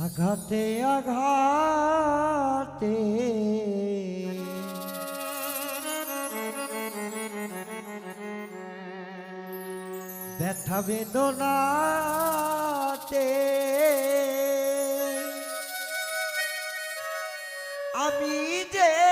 আঘাতে আঘাতে। ব্যথা বেদনাতে। আমি যে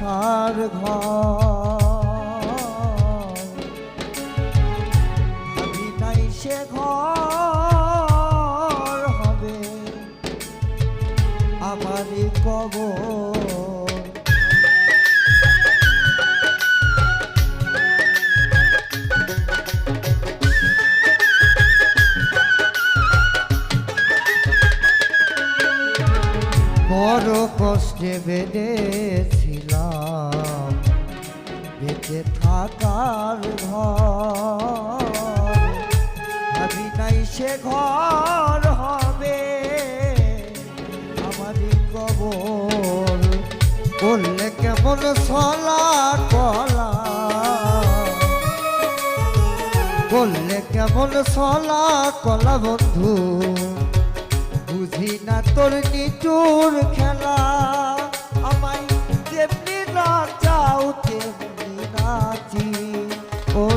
ভালোবাসার ঘর। আমি সে ঘর হবে। আমারই কবর। বড় কষ্টে বেঁধেছিলাম বেঁচে থাকার ঘর আমি নাই সে ঘর হবে। আমারই কবর করলে কেমন সলা কলা। করলে কেমন সলা কলা বন্ধু, বুঝি না তোর নিচুর খেলা।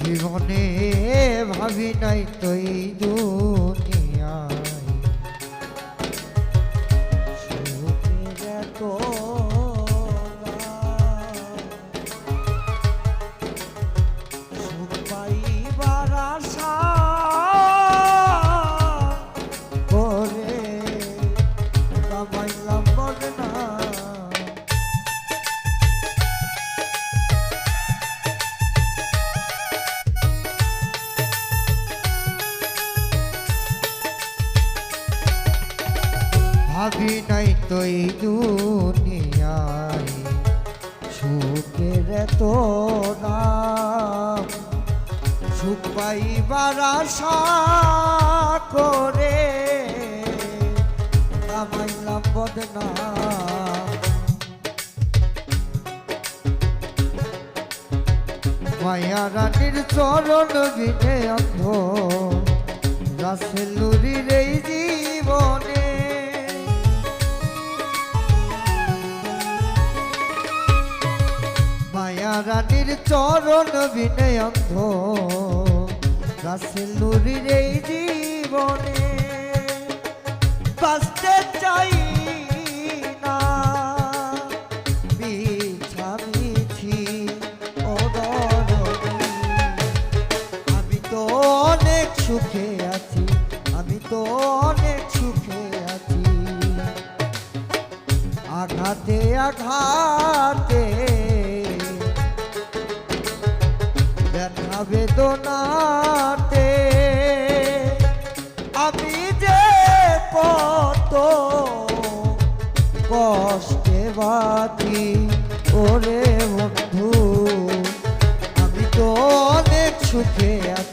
জীবনে ভাবি নাই তুই দুনিয়ায় নাই তো এই দুনিয়ায়, সুখের এত নাম। সুখ পাইবার আশা করে আমাইলাম বদনাম মায়া রানীর চরণ বিনে অন্ধ চরণ অন্ধ গাছে রাসেলুরির এই জীবনে বেদনাতে। আমি যে কত কষ্টে বাতি ওরে বন্ধু আমি তো অনেক সুখে আছি।